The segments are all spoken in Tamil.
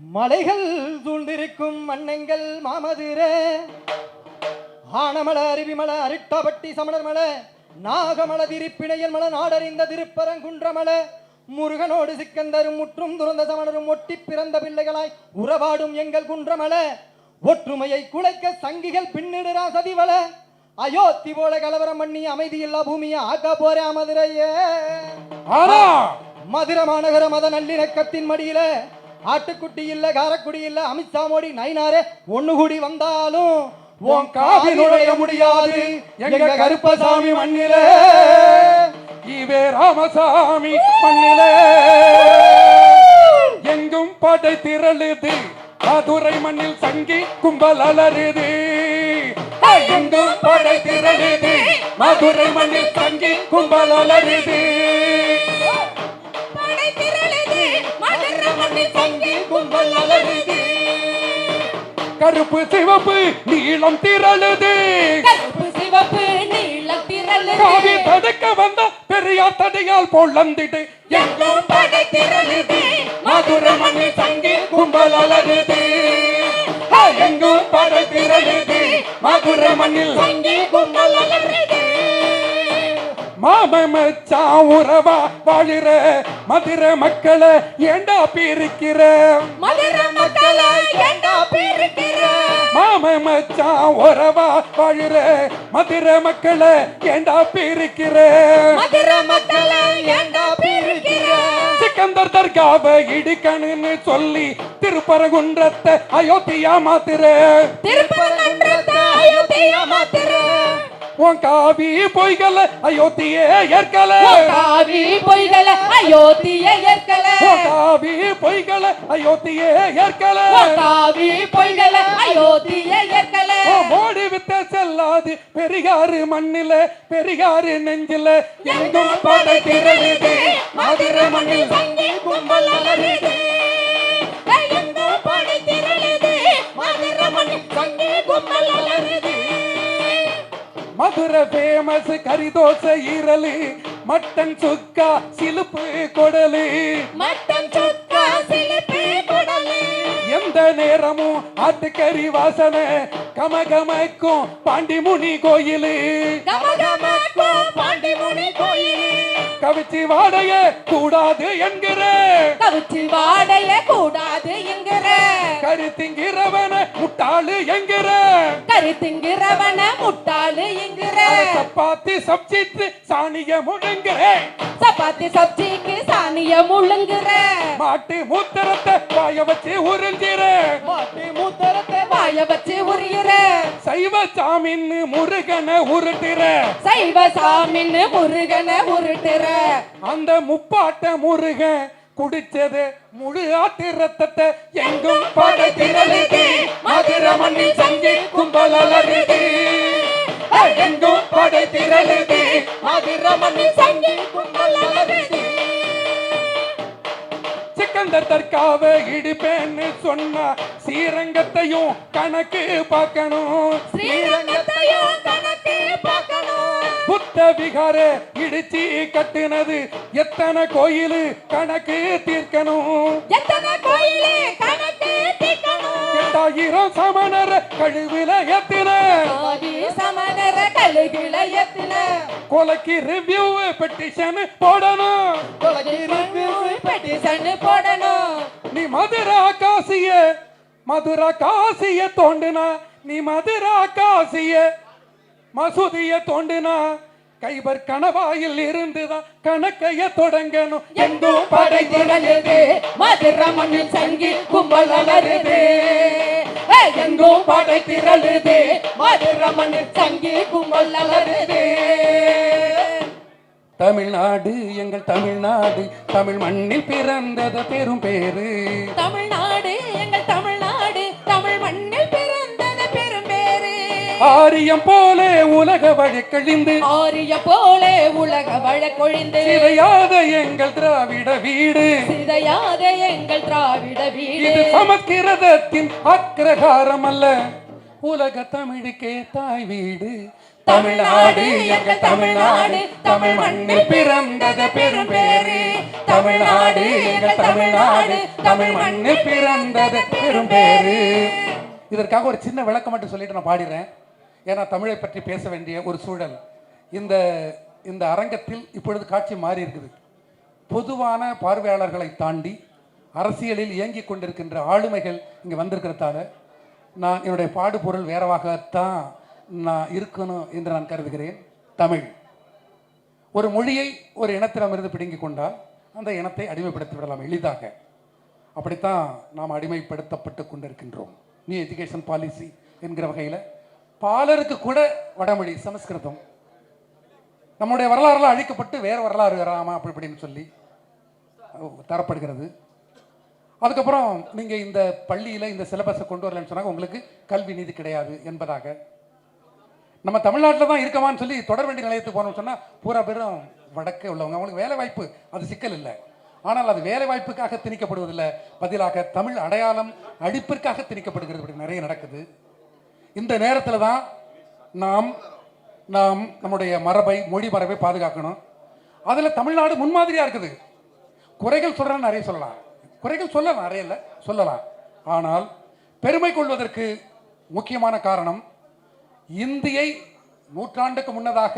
மலைகள் சூழ்ந்திருக்கும் மன்னங்கள் மாமதுரே. ஆனமல அருவிமல அரிட்டாபட்டி சமணர் மல நாகமல திருப்பிணையல் மல நாடறிந்த திருப்பரங்குன்றமல முருகனோடு சிக்கந்தரும் முற்றும் துறந்த சமணரும் ஒட்டி பிறந்த பிள்ளைகளாய் உறவாடும் எங்கள் குன்றமல. ஒற்றுமையை குலைக்க சங்கிகள் பின்னிடுறா சதிவல. அயோத்தி போல கலவரம் பண்ணி அமைதியில்லா பூமியை ஆக்க போறே மதுரையே. மதுரை மாநகர மத நல்லிணக்கத்தின் மடியில ஆட்டுக்குட்டி இல்ல காரக்குடி இல்ல அமித்ஷா மோடி நைனாரே ஒண்ணு கூடி வந்தாலும் உன் காவி நுழைய முடியாது. எங்க கருப்பசாமி மண்ணிலே? இவே ராமசாமி மண்ணிலே? எங்கும் படை திரளுது. மதுரை மண்ணில் சங்கி கும்பல் அலறுது. எங்கும் படை திரளுது. மதுரை மண்ணில் சங்கி கும்பல் அலறுது. கருப்பு சிவப்பு நீளம் திரளுது. கருப்பு சிவப்பு நீளம் காவி திரளுது தடுக்க வந்த பெரியார் தடையால் பொழந்திடு எங்கும் படை திரளுது. மதுரை மண்ணில் சங்கி கும்பல் அலறுது. எங்கும் படை திரளுது. மதுரை மண்ணில் சங்கி கும்பல் அலறுது. மாம மச்சான் உறவா வாழிற மதுரை மக்களை ஏண்டா பிரிக்கிற? மதுர மக்களை ஏண்டா பிரிக்கிற? மாம மச்சான் உறவா வாழிற மதுரை மக்களை ஏண்டா பிரிக்கிற? மதுர மக்களை ஏண்டா பிரிக்கிற? சிக்கந்தர் தர்காவை இடிக்கணும்னு சொல்லி திருப்பரங்குன்றத்தை அயோத்தியா மாத்திர திருப்பரங்குன்றத்தை அயோத்தியா மாத்திர உன் காவி பொய்கள அயோத்தியே ஏற்கல. காவி பொய்கள அயோத்திய ஏற்கல. காவி பொய்கள அயோத்தியே ஏற்கல. காவி பொய்கள அயோத்திய ஏற்கல. மோடி வித்த செல்லாது பெரியாறு மண்ணில பெரியாறு நெஞ்சில. எங்கும் படை திரளுது மதுரை மண்ணில் சங்கி கும்பல் அலறுது எங்கும் படை திரளுது மதுர மண்ணில் சங்கி கும்பல் அலறுது மதுரை ஃபேமஸ் கரிதோசை ஈரலு மட்டன் சுக்கா சிலுப்பு கொடலு. மட்டன் சுக்கா சிலிப்பி குடலு. எந்த நேரமும் ஆட்டுக்கறி வாசனை கமகமக்கும் பாண்டிமுனி கோயிலு. கோயில் கவிச்சி வாடைய கூடாது என்கிற. கவிச்சு வாடைய கூடாது என்கிற. கருத்திங்கிறவன முட்டாளு என்கிற. கருத்துங்கிறவன முட்டாளு என்கிற. சப்பாத்தி சப்ஜித்து சாணிய முழுங்கிற. சப்பாத்தி சப்ஜிக்கு சாணிய முழுங்குற. மாட்டு மூத்திரத்தை வாய வச்சு உறிஞ்சிற. மாட்டி மூத்தரத்தை வாய வச்சு உரியுற சைவ சாமின்னு முருகனை உருட்டுற. சைவ சாமின்னு முருகனை உருட்டுற. அந்த முப்பாட்ட முருகன் குடிச்சது முழு ஆட்டு ரத்தத்தை எங்கும் படை திரளுது மதுரை மண்ணில் சங்கி கும்பல் அலறுது எங்கும் படை திரளுது மதுரை மண்ணில் சங்கி கும்பல் அலறுது சிக்கந்தர் தற்காவை இடிப்பேன்னு சொன்னா ஸ்ரீரங்கத்தையும் கணக்கு பார்க்கணும். ஸ்ரீரங்கத்தையும் கணக்கு விகார இடிச்சு கட்டுனது எத்தனை கோயிலு கணக்கு தீர்க்கணும்? எத்தனை கோயிலே கணக்கு தீர்க்கணும்? எட்டாயிரம் சமணர் கழுவில எத்தின சமணர கழுகில எத்தின கொலைக்கு ரிவ்யூ பெட்டிஷன் போடணும். பெட்டிஷன் போடணும். நீ மதுரா காசிய மதுரா காசிய தோண்டுனா நீ மதுரா காசிய மசூதிய தோண்டுனா கைபர் கணவாயில் இருந்துதான் கணக்கைய தொடங்கணும். எங்கும் படை திரளுது மதுர மண்ணில் சங்கி கும்பல் அலறுது. எங்கும் படை திரளுது மதுர மண்ணில் சங்கி கும்பல் அலறுது. தமிழ்நாடு எங்கள் தமிழ்நாடு தமிழ் மண்ணில் பிறந்தத பெரும் பேரு தமிழ்நாடு எங்கள் தமிழ் ஆரியம் போல உலக வழக்கழிந்து ஆரிய போலே உலக வழக்கொழிந்து சிதையாத எங்கள் திராவிட வீடு. சிதையாத எங்கள் திராவிட வீடு. இது சமஸ்கிருதத்தின் அக்கிரகாரம் அல்ல உலக தமிழுக்கே தாய் வீடு. தமிழ்நாடு எங்கள் தமிழ்நாடு? தமிழ் மண்ணில் பிறந்தது பெரும் பேரு தமிழ்நாடு எங்கள் தமிழ்நாடு? தமிழ் மண்ணில் பிறந்தது பெரும் பேரு இதற்காக ஒரு சின்ன விளக்கம் மட்டும் சொல்லிட்டு நான் பாடிடுறேன். ஏன்னா தமிழை பற்றி பேச வேண்டிய ஒரு சூழல். இந்த இந்த அரங்கத்தில் இப்பொழுது காட்சி மாறி இருக்குது. பொதுவான பார்வையாளர்களை தாண்டி அரசியலில் இயங்கிக் கொண்டிருக்கின்ற ஆளுமைகள் இங்கே வந்திருக்கிறதால நான் என்னுடைய பாடுபொருள் வேறவாகத்தான் நான் இருக்கணும் என்று நான் கருதுகிறேன். தமிழ். ஒரு மொழியை ஒரு இனத்திடமிருந்து பிடுங்கிக் கொண்டால் அந்த இனத்தை அடிமைப்படுத்தி விடலாம் எளிதாக. அப்படித்தான் நாம் அடிமைப்படுத்தப்பட்டு கொண்டிருக்கின்றோம். நியூ எஜுகேஷன் பாலிசி என்கிற வகையில் பாலருக்கு கூட வடமொழி சமஸ்கிருதம். நம்முடைய வரலாறுலாம் அழிக்கப்பட்டு வேறு வரலாறு வராமா அப்படி இப்படின்னு சொல்லி தரப்படுகிறது. அதுக்கப்புறம் நீங்கள் இந்த பள்ளியில் இந்த சிலபஸை கொண்டு வரலன்னு சொன்னாங்க உங்களுக்கு கல்வி நீதி கிடையாது என்பதாக. நம்ம தமிழ்நாட்டில் தான் இருக்கமான்னு சொல்லி தொடர் வண்டி நிலையத்துக்கு போனோம்னு சொன்னால் பூரா பேரும் வடக்கே உள்ளவங்க. அவங்களுக்கு வேலை வாய்ப்பு அது சிக்கல் இல்லை. ஆனால் அது வேலை வாய்ப்புக்காக திணிக்கப்படுவதில்லை. பதிலாக தமிழ் அடையாளம் அழிப்பிற்காக திணிக்கப்படுகிறது. இப்படி நிறைய நடக்குது. இந்த நேரத்தில் தான் நாம் நாம் நம்முடைய மரபை மொழி மரபை பாதுகாக்கணும். அதில் தமிழ்நாடு முன்மாதிரியாக இருக்குது. குறைகள் சொல்கிறேன்னு நிறைய சொல்லலாம். குறைகள் சொல்லலாம் நிறைய இல்லை சொல்லலாம். ஆனால் பெருமை கொள்வதற்கு முக்கியமான காரணம் இந்தியை நூற்றாண்டுக்கு முன்னதாக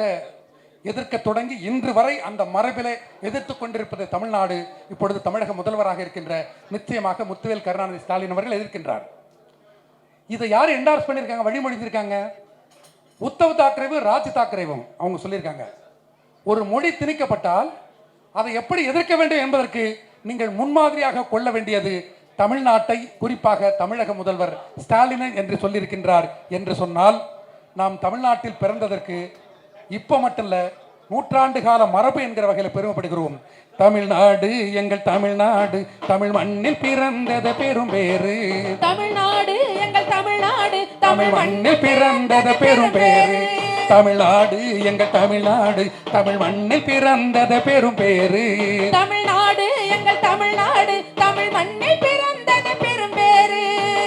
எதிர்க்க தொடங்கி இன்று வரை அந்த மரபிலே எதிர்த்து கொண்டிருப்பது தமிழ்நாடு. இப்பொழுது தமிழக முதல்வராக இருக்கின்ற நிச்சயமாக முத்துவேல் கருணாநிதி ஸ்டாலின் அவர்கள் எதிர்க்கின்றார். இதை யார் என்டார்ஸ் பண்ணியிருக்காங்க? வழிமொழிஞ்சிருக்காங்க. உத்தவ் தாக்கரேவும் ராஜ் தாக்கரேவும் அவங்க சொல்லியிருக்காங்க. ஒரு மொழி திணிக்கப்பட்டால் அதை எப்படி எதிர்க்க வேண்டும் என்பதற்கு நீங்கள் முன்மாதிரியாக கொள்ள வேண்டியது தமிழ்நாட்டை குறிப்பாக தமிழக முதல்வர் ஸ்டாலின் என்று சொல்லியிருக்கின்றார் என்று சொன்னால் நாம் தமிழ்நாட்டில் பிறந்ததற்கு இப்போ மட்டும் இல்லை நூற்றாண்டு கால மரபு என்கிற வகையில் பெருமைப்படுகிறோம். தமிழ்நாடு எங்கள் தமிழ்நாடு தமிழ் மண்ணில் பிறந்தது பெரும் பேரு தமிழ்நாடு தமிழ்நாடு தமிழ் மண்ணில் பிறந்தது பெரும் பேரு. தமிழ்நாடு எங்கள் தமிழ்நாடு தமிழ் மண்ணில் பிறந்தது பெரும் பேரு. தமிழ்நாடு எங்கள் தமிழ்நாடு தமிழ் மண்ணில்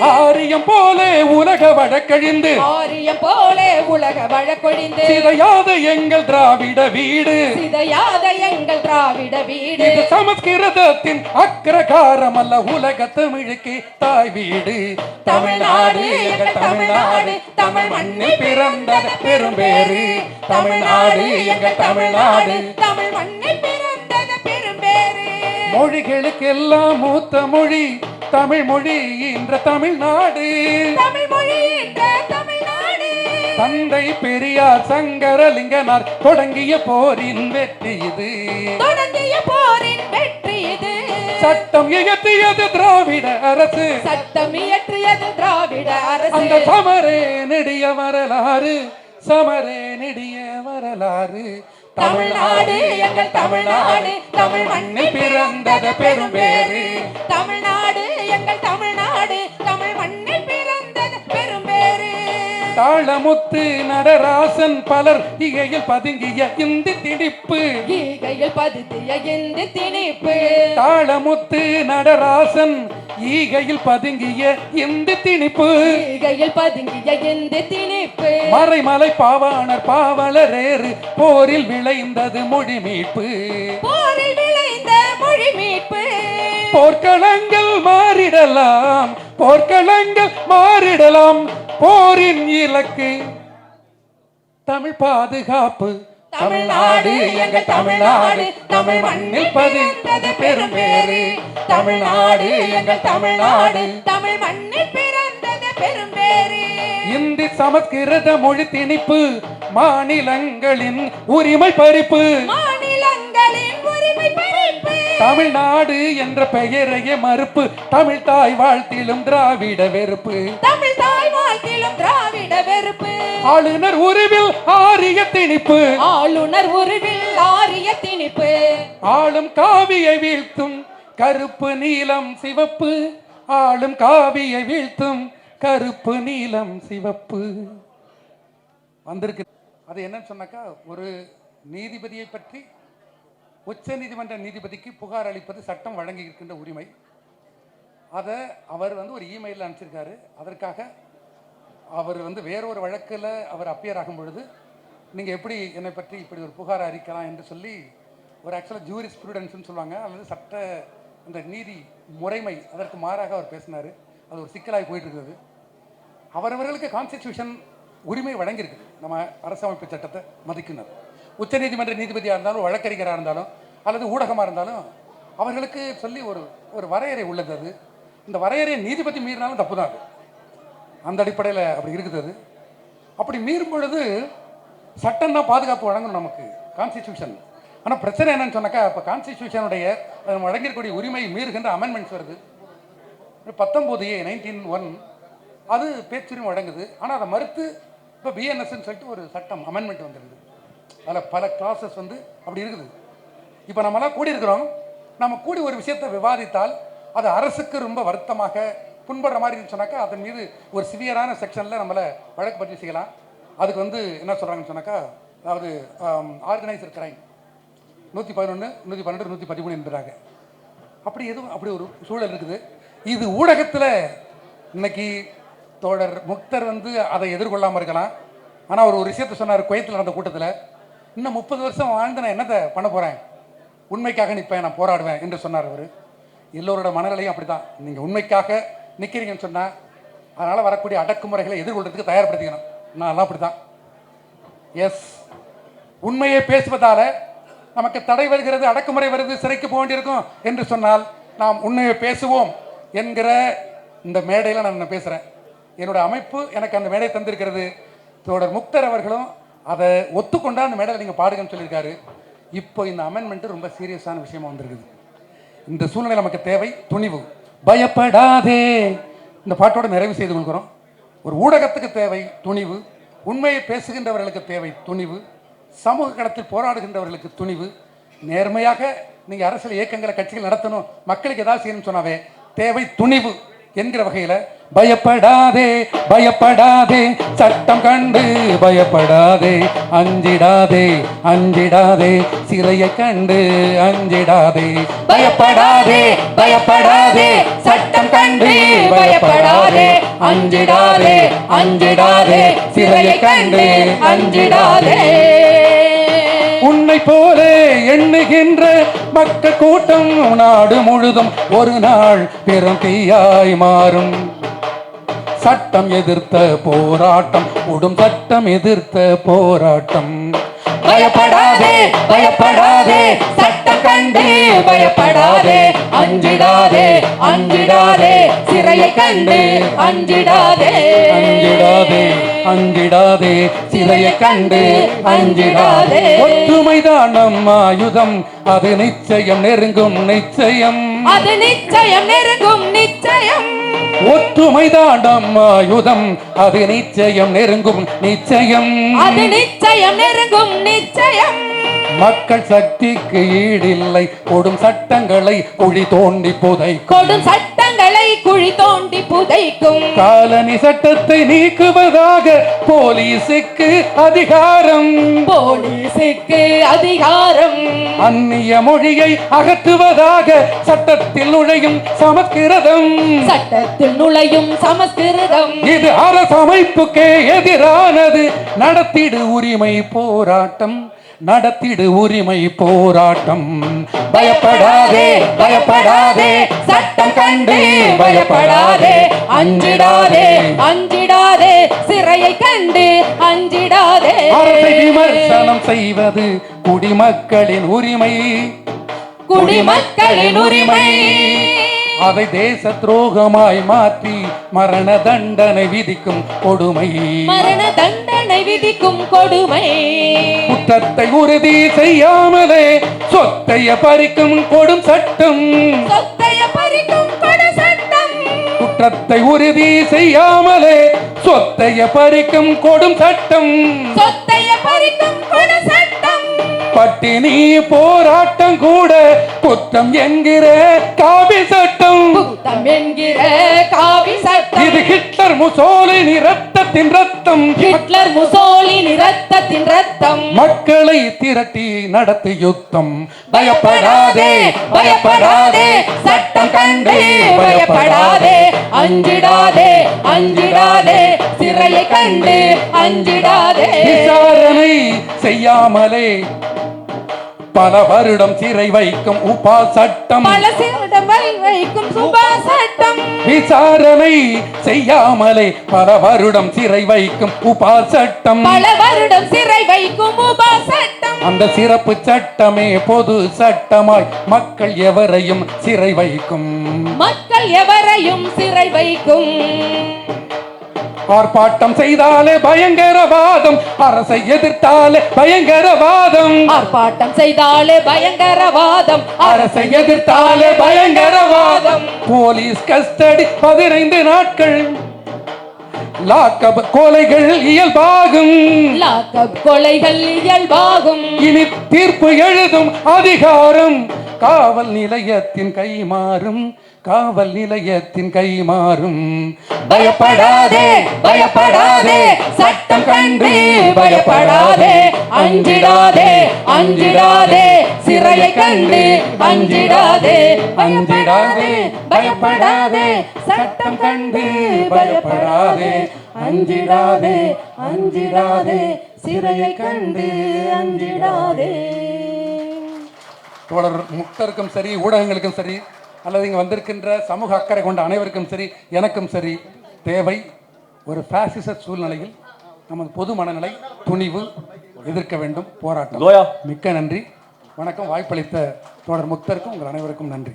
ஆரியம் போல உலக வழக்கழிந்து ஆரியம் போலே உலக வழக்கொழிந்து சிதையாத எங்கள் திராவிட வீடு. சிதையாத எங்கள் திராவிட வீடு. இது சமஸ்கிருதத்தின் அக்கிரகாரம் அல்ல உலக தமிழுக்கு தாய் வீடு. தமிழ்நாடு எங்கள் தமிழ்நாடு தமிழ் மண்ணில் பிறந்தது பெரும் பேரு தமிழ்நாடு எங்கள் தமிழ்நாடு தமிழ் மண்ணில் பிறந்தது பெரும் பேரு மொழிகளுக்கெல்லாம் மூத்த மொழி. தமிழ் மொழி என்ற தமிழ்நாடு. தந்தை பெரியார் சங்கரலிங்கனார் தொடங்கிய போரின் வெற்றி இது. தொடங்கிய போரின் வெற்றி இது. சட்டம் இயற்றியது திராவிட அரசு. சட்டம் இயற்றியது திராவிட அரசு. அந்த சமரே நெடிய வரலாறு சமரே நெடிய வரலாறு. தமிழ்நாடு எங்கள் தமிழ்நாடு தமிழ் மண்ணில் பிறந்தது பெரும் பேரு தமிழ்நாடு தமிழ்நாடு தமிழ் மண்ணில் பிறந்தது பெரும் பேரு தாளமுத்து நடராசன் பலர் இகையில் பதுங்கிய இந்தி திணிப்பு. ஈகையில் பதுத்திய இந்த திணிப்பு. தாளமுத்து நடராசன் ஈகையில் பதுங்கிய இந்தி திணிப்பு. ஈகையில் பதுங்கிய இந்த திணிப்பு. மறைமலை பாவாணர் பாவலரேறு போரில் விளைந்தது மொழி மீட்பு. போர்க்களங்கள் மாறிடலாம் போர்க்களங்கள் மாறிடலாம். போரின் இலக்கு தமிழ் பாதுகாப்பு. தமிழ்நாடு எங்கள் தமிழ்நாடு? தமிழ் மண்ணில் பதிந்தது பெரும் பேரு தமிழ்நாடு எங்கள் தமிழ்நாடு? தமிழ் மண்ணில் பிறந்தது பெரும் பேரு இந்தி சமஸ்கிருத மொழி திணிப்பு மாநிலங்களின் உரிமை பறிப்பு. மாநிலங்களின் தமிழ்நாடு என்ற பெயரையே மறுப்பு. தமிழ் தாய் வாழ்த்திலும் திராவிட வெறுப்பு. தமிழ் தாய் வாழ்த்திலும் திராவிட வெறுப்பு. ஆளுநர் உருவில் ஆரிய திணிப்பு. ஆளுநர் உருவில் ஆரிய திணிப்பு. ஆளும் காவியை வீழ்த்தும் கருப்பு நீலம் சிவப்பு. ஆளும் காவியை வீழ்த்தும் கருப்பு நீலம் சிவப்பு. வந்திருக்கு. அது என்னன்னு சொன்னாக்கா ஒரு நீதிபதியை பற்றி உச்சநீதிமன்ற நீதிபதிக்கு புகார் அளிப்பது சட்டம் வழங்கி இருக்கின்ற உரிமை. அதை அவர் வந்து ஒரு இமெயிலில் அனுப்பிச்சிருக்காரு. அதற்காக அவர் வந்து வேறொரு வழக்கில் அவர் அப்பியர் ஆகும் பொழுது நீங்கள் எப்படி என்னை பற்றி இப்படி ஒரு புகார் அறிக்கலாம் என்று சொல்லி ஒரு ஆக்சுவலாக ஜூரி ஸ்டூடெண்ட்ஸ்னு சொல்லுவாங்க. அல்லது சட்ட அந்த நீதி முறைமை அதற்கு மாறாக அவர் பேசினார். அது ஒரு சிக்கலாகி போயிட்டுருக்குது அவரவர்களுக்கு கான்ஸ்டிடியூஷன் உரிமை வழங்கியிருக்கு. நம்ம அரசமைப்பு சட்டத்தை மதிக்கினர் உச்சநீதிமன்ற நீதிபதியாக இருந்தாலும் வழக்கறிஞராக இருந்தாலும் அல்லது ஊடகமாக இருந்தாலும் அவர்களுக்கு சொல்லி ஒரு ஒரு வரையறை உள்ளது அது. இந்த வரையறையை நீதிபதி மீறினாலும் தப்பு தான் அது. அந்த அடிப்படையில் அப்படி இருக்குது அது. அப்படி மீறும் பொழுது சட்டம் தான் பாதுகாப்பு வழங்கணும் நமக்கு கான்ஸ்டிடியூஷன் ஆனால் பிரச்சனை என்னன்னு சொன்னாக்கா இப்போ கான்ஸ்டிடியூஷனுடைய வழங்கியிருக்கக்கூடிய உரிமை மீறுகின்ற அமெண்ட்மெண்ட்ஸ் வருது. பத்தொம்போது ஏ நைன்டீன் ஒன் அது பேச்சுரிமை வழங்குது. ஆனால் அதை மறுத்து இப்போ பிஎன்எஸ்ன்னு சொல்லிட்டு ஒரு சட்டம் அமெண்ட்மெண்ட் வந்துருது அதில் பல கிளாஸஸ் வந்து அப்படி இருக்குது. இப்போ நம்மளாம் கூடி இருக்கிறோம் நம்ம கூடி ஒரு விஷயத்தை விவாதித்தால் அது அரசுக்கு ரொம்ப வருத்தமாக புண்படுற மாதிரி இருந்துச்சு சொன்னாக்கா அதன் மீது ஒரு சிவியரான செக்ஷனில் நம்மளை வழக்கு பதிவு செய்யலாம். அதுக்கு வந்து என்ன சொல்கிறாங்கன்னு சொன்னாக்கா அதாவது ஆர்கனைசர் கிரைம் நூற்றி பதினொன்று நூற்றி பன்னெண்டு நூற்றி பதிமூணு என்பதாக. அப்படி எதுவும் அப்படி ஒரு சூழல் இருக்குது. இது ஊடகத்தில் இன்னைக்கு தோழர் முக்தர் வந்து அதை எதிர்கொள்ளாமல் இருக்கலாம். ஆனால் அவர் ஒரு விஷயத்தை சொன்னார் குவைத்தில் நடந்த கூட்டத்தில். இன்னும் முப்பது வருஷம் வாழ்ந்து நான் என்னத்தை பண்ண போகிறேன் உண்மைக்காக நிற்பேன் நான் போராடுவேன் என்று சொன்னார் அவர். எல்லோரோட மனநிலையும் அப்படி தான் நீங்கள் உண்மைக்காக நிற்கிறீங்கன்னு சொன்னால் அதனால் வரக்கூடிய அடக்குமுறைகளை எதிர்கொள்றதுக்கு தயார்படுத்திக்கணும். நான் அப்படி தான் எஸ் உண்மையை பேசுவதால் நமக்கு தடை வருகிறது அடக்குமுறை வருது சிறைக்கு போக வேண்டியிருக்கும் என்று சொன்னால் நாம் உண்மையை பேசுவோம் என்கிற இந்த மேடையில் நான் பேசுகிறேன் என்னோட அமைப்பு எனக்கு அந்த மேடை தந்திருக்கிறது. தோடர் முக்தர் அவர்களும் அதை ஒத்துக்கொண்டா அந்த மேடையில் நீங்கள் பாடுங்கன்னு சொல்லியிருக்காரு. இப்போ இந்த அமெண்ட்மெண்ட்டு ரொம்ப சீரியஸான விஷயமா வந்திருக்குது. இந்த சூழ்நிலை நமக்கு தேவை துணிவு. பயப்படாதே. இந்த பாட்டோட நிறைவு செய்து கொள்கிறோம் ஒரு ஊடகத்துக்கு தேவை துணிவு. உண்மையை பேசுகின்றவர்களுக்கு தேவை துணிவு. சமூக கடத்தில் போராடுகின்றவர்களுக்கு துணிவு. நேர்மையாக நீங்கள் அரசியல் இயக்கங்களை கட்சிகள் நடத்தணும். மக்களுக்கு ஏதாவது செய்யணும்னு சொன்னாவே தேவை துணிவு. என்கிற வகையில் பயப்படாதே பயப்படாதே சட்டம் கண்டு பயப்படாதே அஞ்சிடாதே அஞ்சிடாதே சிறையை கண்டு அஞ்சிடாதே. பயப்படாதே பயப்படாதே சட்டம் கண்டு பயப்படாதே அஞ்சிடாதே அஞ்சிடாதே சிறையை கண்டு அஞ்சிடாதே. உன்னை போல எண்ணுகின்ற மக்கள் கூட்டம் நாடு முழுதும் ஒரு நாள் பெரும் தீயாய் மாறும். சட்டம் எதிர்த்த போராட்டம் உடும் சட்டம் எதிர்த்த போராட்டம். பயப்படாதே பயப்படாதே சட்டம் கண்டு பயப்படாதே அஞ்சிடாதே அஞ்சிடாதே சிறையை கண்டு அஞ்சிடாதே. அஞ்சிடாதே. அஞ்சிடாதே சிறையை கண்டு அஞ்சிடாதே. ஒற்றுமைதான் நம் ஆயுதம் அது நிச்சயம் நெருங்கும் நிச்சயம். அது நிச்சயம் நெருங்கும் நிச்சயம். ஒற்றுமைதான் நம் ஆயுதம் அது நிச்சயம் நெருங்கும் நிச்சயம். அது நிச்சயம் நெருங்கும் நிச்சயம். மக்கள் சக்திக்கு ஈடில்லை கொடும் சட்டங்களை குழி தோண்டி புதை கொடும் சட்டங்களை குழி தோண்டி புதைக்கும். காலனி சட்டத்தை நீக்குவதாக போலீசுக்கு அதிகாரம். போலீசுக்கு அதிகாரம். அந்நிய மொழியை அகற்றுவதாக சட்டத்தில் நுழையும் சமஸ்கிருதம். சட்டத்தில் நுழையும் சமஸ்கிருதம். இது அரசமைப்புக்கே எதிரானது. நடத்திடு உரிமை போராட்டம். நடத்திடு உரிமை போராட்டம். பயப்படாதே பயப்படாதே சட்டம் கண்டு பயப்படாதே அஞ்சிடாதே அஞ்சிடாதே சிறையை கண்டு அஞ்சிடாதே. விமர்சனம் செய்வது குடிமக்களின் உரிமை. குடிமக்களின் உரிமை. அதை தேச துரோகமாய் மாற்றி மரண தண்டனை விதிக்கும் கொடுமை. மரண தண்டனை விதிக்கும் கொடுமை. குற்றத்தை உறுதி செய்யாமலே சொத்தைய பறிக்கும் கொடும் சட்டம். சொத்தைய பறிக்கும் கொடு சட்டம். குற்றத்தை உறுதி செய்யாமலே சொத்தைய பறிக்கும் கொடும் சட்டம். சொத்தைய பறிக்கும் கொடு சட்டம். பட்டினி போராட்டம் கூட குற்றம் என்கிற காவி சட்டம். புத்தம் என்கிற காவி சட்டம். இது ஹிட்லர் முசோலினி ரத்தத்தின் ரத்தம். ஹிட்லர் முசோலினி ரத்தத்தின் ரத்தம். மக்களை திரட்டி நடத்து யுத்தம். பயப்படாதே பயப்படாதே சட்டம் கண்டு பயப்படாதே. அஞ்சிடாதே அஞ்சிடாதே சிறையை கண்டு அஞ்சிடாதே. விசாரணை செய்யாமலே பல வருடம் சிறை வைக்கும் உபா சட்டம். பல சிறிடம் வைக்கும் சுபா சட்டம். விசாரணை செய்யாமலே பல வருடம் சிறை வைக்கும் உபா சட்டம். பல வருடம் சிறை வைக்கும் உபா சட்டம். அந்த சிறப்பு சட்டமே பொது சட்டமாய் மக்கள் எவரையும் சிறை வைக்கும். மக்கள் எவரையும் சிறை வைக்கும். ஆர்ப்பாட்டம் செய்தாலே பயங்கரவாதம். அரசை எதிர்த்தாலே பயங்கரவாதம். ஆர்ப்பாட்டம் செய்தாலே பயங்கரவாதம். அரசை எதிர்த்தாலே பயங்கரவாதம். போலீஸ் கஸ்டடி பதினைந்து நாட்கள். லாக்கப் கொலைகள் இயல்பாகும். லாக்கப் கொலைகள் இயல்பாகும். இனி தீர்ப்பு எழுதும் அதிகாரம். காவல் நிலையத்தின் கை மாறும். காவல் நிலையத்தின் கை மாறும். பயப்படாதே பயப்படாதே சட்டம் கண்டு பயப்படாதே அஞ்சிடாதே அஞ்சிடாதே சிறையை கண்டு அஞ்சிடாதே அஞ்சிடாதே பயப்படாதே சட்டம் கண்டு பயப்படாதே அஞ்சிடாதே அஞ்சிடாதே சிறையை கண்டு அஞ்சிடாதே. தோழர் முக்தருக்கும் சரி ஊடகங்களுக்கும் சரி அல்லது இங்கே வந்திருக்கின்ற சமூக அக்கறை கொண்ட அனைவருக்கும் சரி எனக்கும் சரி தேவை ஒரு பாசிச சூழ்நிலையில் நமது பொது மனநிலை துணிவு எதிர்க்க வேண்டும் போராட்டம். மிக்க நன்றி. வணக்கம். வாய்ப்பளித்த தோழர் முக்தருக்கும் உங்கள் அனைவருக்கும் நன்றி.